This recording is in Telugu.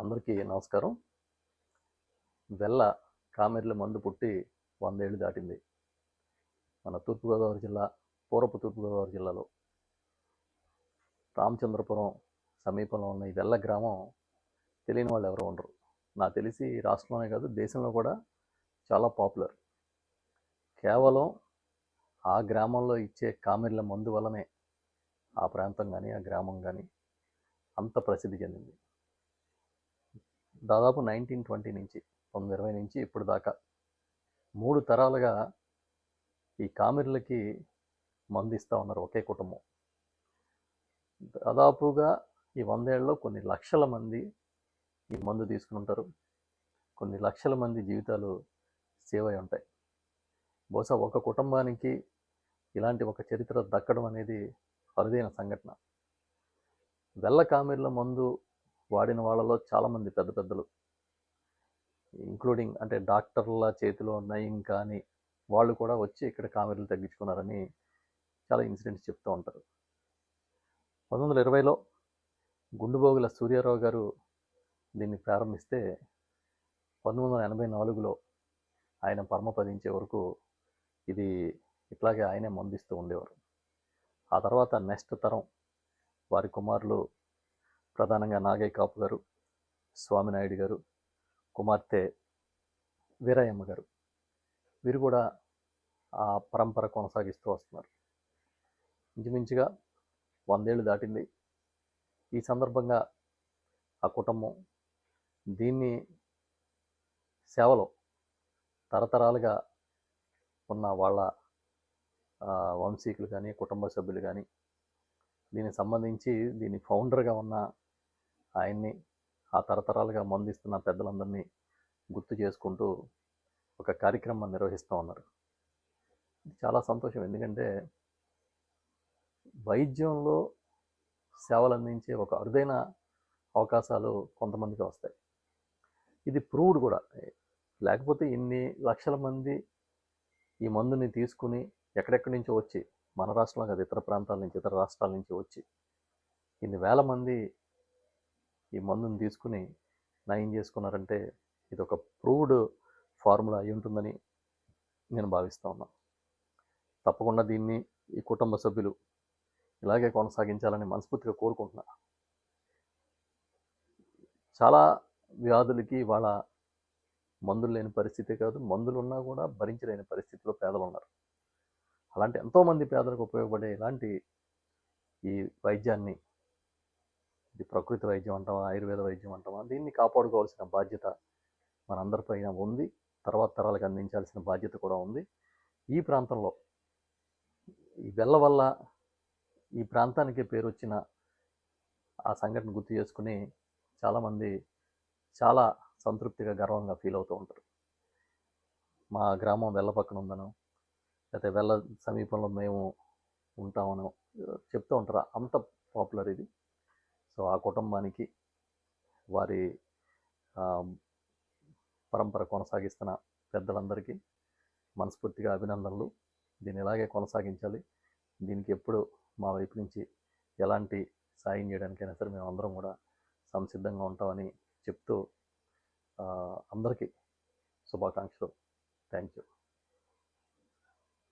అందరికీ నమస్కారం. వెల్ల కామెర్ల మందు పుట్టి వందేళ్ళు దాటింది. మన తూర్పుగోదావరి జిల్లా పూర్వపు తూర్పుగోదావరి జిల్లాలో. రామచంద్రపురం సమీపంలో ఉన్న ఈ వెల్ల గ్రామం తెలియని వాళ్ళు ఎవరు ఉండరు. నాకు తెలిసి రాష్ట్రంలోనే కాదు దేశంలో కూడా చాలా పాపులర్. కేవలం ఆ గ్రామంలో ఇచ్చే కామెర్ల మందు వల్లనే ఆ ప్రాంతం కానీ ఆ గ్రామం కానీ అంత ప్రసిద్ధి చెందింది. దాదాపు నైన్టీన్ ట్వంటీ నుంచి పంతొమ్మిది ఇరవై నుంచి ఇప్పుడు దాకా. మూడు తరాలుగా ఈ కామెర్లకి మందు ఇస్తూ ఉన్నారు ఒకే కుటుంబం. దాదాపుగా ఈ వందేళ్ళలో కొన్ని లక్షల మంది ఈ మందు తీసుకుని ఉంటారు. కొన్ని లక్షల మంది జీవితాలు సేవ్ అయి ఉంటాయి. బహుశా ఒక కుటుంబానికి ఇలాంటి ఒక చరిత్ర దక్కడం అనేది అరుదైన సంఘటన. వెల్ల కామెర్ల మందు వాడిన వాళ్ళలో చాలామంది పెద్ద పెద్దలు. ఇంక్లూడింగ్ అంటే డాక్టర్ల చేతిలో నయం కానీ వాళ్ళు కూడా వచ్చి ఇక్కడ కామెర్లు తగ్గించుకున్నారని చాలా ఇన్సిడెంట్స్ చెప్తూ ఉంటారు. పంతొమ్మిది వందల ఇరవైలో గుండుబోగుల సూర్యారావు గారు దీన్ని ప్రారంభిస్తే పంతొమ్మిది వందల ఎనభై నాలుగులో ఆయన పరమపదించే వరకు ఇది ఇట్లాగే ఆయనే మందిస్తూ ఉండేవారు. ఆ తర్వాత నెక్స్ట్ తరం వారి కుమారులు ప్రధానంగా నాగయ్య కాపు గారు స్వామినాయుడు గారు కుమార్తె వీరయ్యమ్మ గారు. వీరు కూడా ఆ పరంపర కొనసాగిస్తూ వస్తున్నారు. ఇంచుమించుగా వందేళ్ళు దాటింది. ఈ సందర్భంగా ఆ కుటుంబం దీన్ని సేవలో తరతరాలుగా ఉన్న వాళ్ళ వంశీకులు కానీ కుటుంబ సభ్యులు కానీ దీనికి సంబంధించి దీని ఫౌండర్గా ఉన్న ఆయన్ని ఆ తరతరాలుగా మందిస్తున్న పెద్దలందరినీ గుర్తు చేసుకుంటూ ఒక కార్యక్రమం నిర్వహిస్తూ ఉన్నారు. చాలా సంతోషం. ఎందుకంటే వైద్యంలో సేవలు అందించే ఒక అరుదైన అవకాశాలు కొంతమందికి వస్తాయి. ఇది ప్రూవ్డ్ కూడా. లేకపోతే ఇన్ని లక్షల మంది ఈ మందుని తీసుకుని ఎక్కడెక్కడి నుంచో వచ్చి మన రాష్ట్రంలో కాదు ఇతర ప్రాంతాల నుంచి ఇతర రాష్ట్రాల నుంచి వచ్చి ఇన్ని వేల మంది ఈ మందుని తీసుకుని నయం చేసుకున్నారంటే ఇది ఒక ప్రూవ్డ్ ఫార్ములా అయి ఉంటుందని నేను భావిస్తూ ఉన్నాను తప్పకుండా దీన్ని ఈ కుటుంబ సభ్యులు ఇలాగే కొనసాగించాలని మనస్ఫూర్తిగా కోరుకుంటున్నా. చాలా వ్యాధులకి వాళ్ళ మందులు లేని పరిస్థితే కాదు మందులు ఉన్నా కూడా భరించలేని పరిస్థితిలో పేదలు ఉన్నారు అలాంటి ఎంతోమంది పేదలకు ఉపయోగపడే ఇలాంటి ఈ వైద్యాన్ని ఇది ప్రకృతి వైద్యం అంటామా ఆయుర్వేద వైద్యం అంటామా దీన్ని కాపాడుకోవాల్సిన బాధ్యత మనందరిపైన ఉంది. తర్వాత తరాలకు అందించాల్సిన బాధ్యత కూడా ఉంది. ఈ ప్రాంతంలో ఈ వెళ్ళ వల్ల ఈ ప్రాంతానికి పేరు వచ్చిన ఆ సంఘటన గుర్తు చేసుకుని చాలామంది చాలా సంతృప్తిగా గర్వంగా ఫీల్ అవుతూ ఉంటారు. మా గ్రామం వెళ్ళ పక్కన ఉందనో లేకపోతే వెళ్ళ సమీపంలో మేము ఉంటామనో చెప్తూ ఉంటారు. అంత పాపులర్ ఇది. సో ఆ కుటుంబానికి వారి పరంపర కొనసాగిస్తున్న పెద్దలందరికీ మనస్ఫూర్తిగా అభినందనలు. దీన్ని ఇలాగే కొనసాగించాలి. దీనికి ఎప్పుడు మా వైపు నుంచి ఎలాంటి సాయం చేయడానికైనా సరే మేము అందరం కూడా సంసిద్ధంగా ఉంటామని చెప్తూ అందరికీ శుభాకాంక్షలు. Thank you.